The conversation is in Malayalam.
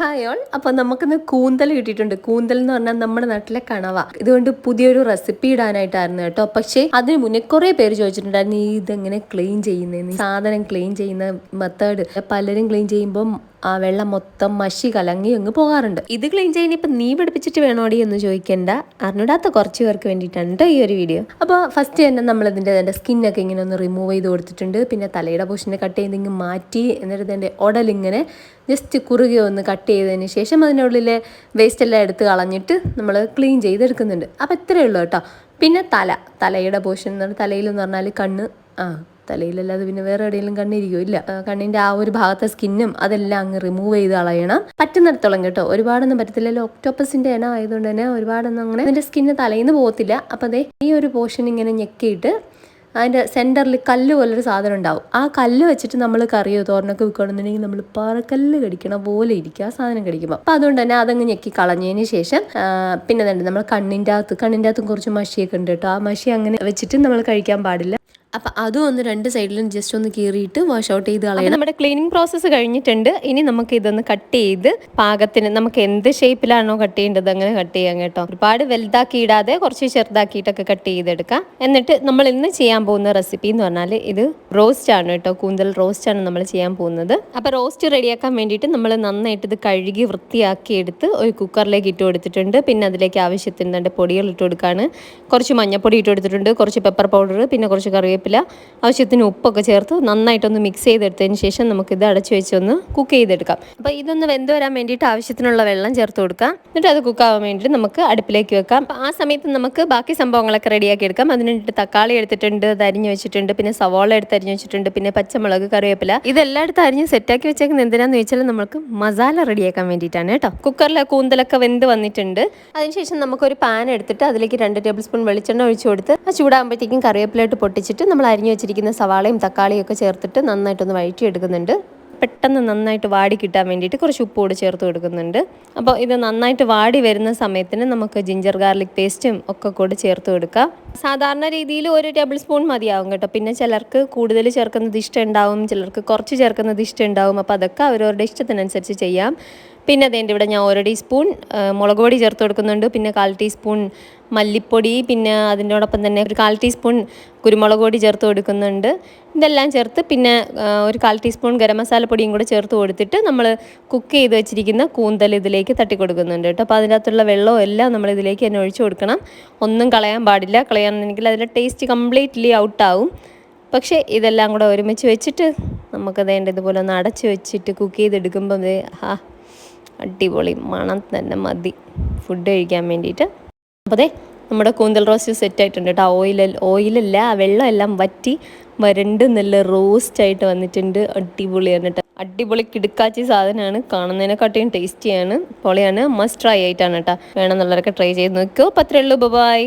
ഹായ് ഓൾ അപ്പോൾ നമുക്കിന്ന് കൂന്തൽ കിട്ടിയിട്ടുണ്ട്. കൂന്തൽ എന്ന് പറഞ്ഞാൽ നമ്മുടെ നാട്ടിലെ കണവ. ഇതുകൊണ്ട് പുതിയൊരു റെസിപ്പി ഇടാനായിട്ടായിരുന്നു കേട്ടോ. പക്ഷേ അതിന് മുന്നേ കുറേ പേര് ചോദിച്ചിട്ടുണ്ടായിരുന്നു ഇതെങ്ങനെ ക്ലീൻ ചെയ്യുന്നത് സാധനം ക്ലീൻ ചെയ്യുന്ന മെത്തേഡ് പലരും ക്ലീൻ ചെയ്യുമ്പോൾ ആ വെള്ളം മൊത്തം മഷി കലങ്ങി അങ്ങ് പോകാറുണ്ട്. ഇത് ക്ലീൻ ചെയ്യാൻ ഇപ്പം നീ പഠിപ്പിച്ചിട്ട് വേണോടി എന്ന് ചോദിക്കേണ്ട അറിഞ്ഞിടാത്ത കുറച്ച് പേർക്ക് വേണ്ടിയിട്ടാണ് കേട്ടോ ഈ ഒരു വീഡിയോ അപ്പോൾ ഫസ്റ്റ് തന്നെ നമ്മൾ ഇതിന്റെ സ്കിന്നൊക്കെ ഇങ്ങനെ ഒന്ന് റിമൂവ് ചെയ്ത് കൊടുത്തിട്ടുണ്ട്. പിന്നെ തലയുടെ പോഷനെ കട്ട് ചെയ്ത് ഇങ്ങ് മാറ്റി എന്നിട്ട് ഇതിന്റെ ഉടലിങ്ങനെ ജസ്റ്റ് കുറുകെ ഒന്ന് കട്ട് ചെയ്തതിന് ശേഷം അതിനുള്ളിലെ വേസ്റ്റ് എല്ലാം എടുത്ത് കളഞ്ഞിട്ട് നമ്മൾ ക്ലീൻ ചെയ്തെടുക്കുന്നുണ്ട്. അപ്പോൾ ഇത്രയേ ഉള്ളൂ കേട്ടോ പിന്നെ തല തലയുടെ പോഷൻ എന്ന് പറഞ്ഞാൽ തലയിലെന്ന് പറഞ്ഞാൽ കണ്ണ് ആ തലയിലല്ലാതെ പിന്നെ വേറെ എവിടെയെങ്കിലും കണ്ണിരിക്കും ഇല്ല. കണ്ണിന്റെ ആ ഒരു ഭാഗത്തെ സ്കിന്നും അതെല്ലാം അങ്ങ് റിമൂവ് ചെയ്ത് കളയണം. പറ്റുന്നിടത്തോളം കേട്ടോ. ഒരുപാടൊന്നും പറ്റത്തില്ലല്ലോ. ഒക്ടോപ്പസിന്റെ ഇനം ആയതുകൊണ്ട് തന്നെ ഒരുപാടൊന്നും അങ്ങനെ അതിന്റെ സ്കിന്ന് തലയിന്ന് പോകത്തില്ല. അപ്പൊ അതെ ഈ ഒരു പോർഷൻ ഇങ്ങനെ ഞെക്കിയിട്ട് അതിന്റെ സെന്ററിൽ കല്ല് പോലൊരു സാധനം ഉണ്ടാവും. ആ കല്ല് വെച്ചിട്ട് നമ്മൾ കറിയോ തോരനൊക്കെ വെക്കുകയാണെന്നുണ്ടെങ്കിൽ നമ്മൾ പാറക്കല്ല് കടിക്കണ പോലെ ഇരിക്കും ആ സാധനം കടിക്കുമ്പോൾ അപ്പോൾ അതുകൊണ്ട് തന്നെ അതങ്ങ് ഞെക്കി കളഞ്ഞതിന് ശേഷം പിന്നെ തന്നെ നമ്മൾ കണ്ണിന്റെ അകത്ത് കണ്ണിന്റെ അകത്തും കുറച്ച് മഷിയൊക്കെ ഉണ്ട് കേട്ടോ. ആ മഷി അങ്ങനെ വെച്ചിട്ട് നമ്മൾ കഴിക്കാൻ പാടില്ല. അപ്പം അതും ഒന്ന് രണ്ട് സൈഡിലും ജസ്റ്റ് ഒന്ന് കീറിയിട്ട് വാഷ് ഔട്ട് ചെയ്ത് കളയണം. നമ്മുടെ ക്ലീനിങ് പ്രോസസ്സ് കഴിഞ്ഞിട്ടുണ്ട്. ഇനി നമുക്ക് ഇതൊന്ന് കട്ട് ചെയ്ത് പാകത്തിന് നമുക്ക് എന്ത് ഷേപ്പിലാണോ കട്ട് ചെയ്യേണ്ടത് അങ്ങനെ കട്ട് ചെയ്യാം കേട്ടോ. ഒരുപാട് വലുതാക്കി ഇടാതെ കുറച്ച് ചെറുതാക്കിയിട്ടൊക്കെ കട്ട് ചെയ്തെടുക്കാം. എന്നിട്ട് നമ്മൾ ഇന്ന് ചെയ്യാൻ പോകുന്ന റെസിപ്പി എന്ന് പറഞ്ഞാൽ ഇത് റോസ്റ്റ് ആണ് കേട്ടോ. കൂന്തൽ റോസ്റ്റ് ആണ് നമ്മൾ ചെയ്യാൻ പോകുന്നത്. അപ്പോൾ റോസ്റ്റ് റെഡിയാക്കാൻ വേണ്ടിയിട്ട് നമ്മൾ നന്നായിട്ട് ഇത് കഴുകി വൃത്തിയാക്കി എടുത്ത് ഒരു കുക്കറിലേക്ക് ഇട്ട് കൊടുത്തിട്ടുണ്ട്. പിന്നെ അതിലേക്ക് ആവശ്യത്തിന് രണ്ട് പൊടികൾ ഇട്ട് കൊടുക്കുകയാണ് കുറച്ച് മഞ്ഞപ്പൊടി ഇട്ട് കൊടുത്തിട്ടുണ്ട്. കുറച്ച് പെപ്പർ പൗഡർ പിന്നെ കുറച്ച് കറിവേപ്പില ആവശ്യത്തിന് ഉപ്പൊക്കെ ചേർത്ത് നന്നായിട്ടൊന്ന് മിക്സ് ചെയ്തെടുത്തതിന് ശേഷം നമുക്ക് ഇത് അടച്ചു വെച്ചൊന്ന് കുക്ക് ചെയ്തെടുക്കാം. അപ്പോൾ ഇതൊന്ന് വെന്ത് വരാൻ വേണ്ടിയിട്ട് ആവശ്യത്തിനുള്ള വെള്ളം ചേർത്ത് കൊടുക്കാം എന്നിട്ട് അത് കുക്കാവാൻ വേണ്ടിയിട്ട് നമുക്ക് അടുപ്പിലേക്ക് വെക്കാം. അപ്പോൾ ആ സമയത്ത് നമുക്ക് ബാക്കി സംഭവങ്ങളൊക്കെ റെഡിയാക്കി എടുക്കാം. അതിന് വേണ്ടിയിട്ട് തക്കാളി എടുത്തിട്ടുണ്ട് അത് അരിഞ്ഞ് വെച്ചിട്ടുണ്ട് പിന്നെ സവാള എടുത്ത് അരിഞ്ഞ് വെച്ചിട്ടുണ്ട് പിന്നെ പച്ചമുളക് കറിവേപ്പില. ഇതെല്ലായിടത്തും അരിഞ്ഞ് സെറ്റാക്കി വെച്ചേക്കുന്നത് എന്തിനാന്ന് വെച്ചാൽ നമുക്ക് മസാല റെഡിയാക്കാൻ വേണ്ടിയിട്ടാണ് കേട്ടോ. കുക്കറിലെ കൂന്തലൊക്കെ വെന്ത് വന്നിട്ടുണ്ട്. അതിനുശേഷം നമുക്കൊരു പാൻ എടുത്തിട്ട് അതിലേക്ക് രണ്ട് ടേബിൾ സ്പൂൺ വെളിച്ചെണ്ണ ഒഴിച്ചു കൊടുത്ത് ആ ചൂടാകുമ്പോഴത്തേക്കും കറിവേപ്പിലായിട്ട് പൊട്ടിച്ചിട്ട് നമ്മൾ അരിഞ്ഞു വെച്ചിരിക്കുന്ന സവാളയും തക്കാളിയും ഒക്കെ ചേർത്തിട്ട് നന്നായിട്ടൊന്ന് വഴറ്റിയെടുക്കുന്നുണ്ട്. പെട്ടെന്ന് നന്നായിട്ട് വാടി കിട്ടാൻ വേണ്ടിയിട്ട് കുറച്ച് ഉപ്പ് കൂടി ചേർത്ത് കൊടുക്കുന്നുണ്ട്. അപ്പോൾ ഇത് നന്നായിട്ട് വാടി വരുന്ന സമയത്തിന് നമുക്ക് ജിഞ്ചർ ഗാർലിക് പേസ്റ്റും ഒക്കെ കൂടി ചേർത്ത് കൊടുക്കാം. സാധാരണ രീതിയിൽ ഒരു ടേബിൾ സ്പൂൺ മതിയാവും കേട്ടോ. പിന്നെ ചിലർക്ക് കൂടുതൽ ചേർക്കുന്നത് ഇഷ്ടമുണ്ടാവും ചിലർക്ക് കുറച്ച് ചേർക്കുന്നത് ഇഷ്ടമുണ്ടാവും അപ്പോൾ അതൊക്കെ അവരവരുടെ ഇഷ്ടത്തിനനുസരിച്ച് ചെയ്യാം. പിന്നെ അതേന്റെ ഇവിടെ ഞാൻ ഒരു ടീസ്പൂൺ ആ, മുളക് പൊടി ചേർത്ത് കൊടുക്കുന്നുണ്ട്. പിന്നെ കാൽ ടീസ്പൂൺ മല്ലിപ്പൊടി പിന്നെ അതിന്റോടൊപ്പം തന്നെ ഒരു കാൽ ടീസ്പൂൺ കുരുമുളക് പൊടി ചേർത്ത് കൊടുക്കുന്നുണ്ട്. ഇതെല്ലാം ചേർത്ത് പിന്നെ ഒരു കാൽ ടീസ്പൂൺ ഗരം മസാല പൊടിയും കൂടെ ചേർത്ത് കൊടുത്തിട്ട് നമ്മൾ കുക്ക് ചെയ്ത് വെച്ചിരിക്കുന്ന കൂന്തൽ ഇതിലേക്ക് തട്ടി കൊടുക്കുന്നുണ്ട് കേട്ടോ. അപ്പോൾ അതിനകത്തുള്ള വെള്ളവും എല്ലാം നമ്മൾ ഇതിലേക്ക് തന്നെ ഒഴിച്ചു കൊടുക്കണം. ഒന്നും കളയാൻ പാടില്ല. കളയാണെന്നുണ്ടെങ്കിൽ അതിന്റെ ടേസ്റ്റ് കംപ്ലീറ്റ്ലി ഔട്ടാവും. പക്ഷേ ഇതെല്ലാം കൂടെ ഒരുമിച്ച് വെച്ചിട്ട് നമുക്ക് വേണ്ട ഇതുപോലെ ഒന്ന് അടച്ച് വെച്ചിട്ട് കുക്ക് ചെയ്തെടുക്കുമ്പോൾ ഹാ അടിപൊളി മണം തന്നെ മതി. ഫുഡ് കഴിക്കാൻ വേണ്ടിയിട്ട്. അപ്പോൾ അതെ നമ്മുടെ കൂന്തൽ റോസ്റ്റ് സെറ്റ് ആയിട്ടുണ്ട് കേട്ടോ ഓയിൽ ഓയിലല്ല ആ വെള്ളം എല്ലാം വറ്റി വരണ്ട് നല്ല റോസ്റ്റ് ആയിട്ട് വന്നിട്ടുണ്ട്. അടിപൊളിയാണ് കേട്ടോ അടിപൊളി കിടുക്കാച്ചി സാധനമാണ്. കാണുന്നതിനെക്കാട്ടിയും ടേസ്റ്റിയാണ് പൊളിയാണ്. മസ്റ്റ് ട്രൈ ആയിട്ടാണ് കേട്ടോ. വേണമെന്നുള്ളവരൊക്കെ ട്രൈ ചെയ്ത് നോക്കൂ അത്രേ ഉള്ളൂ. ബൈ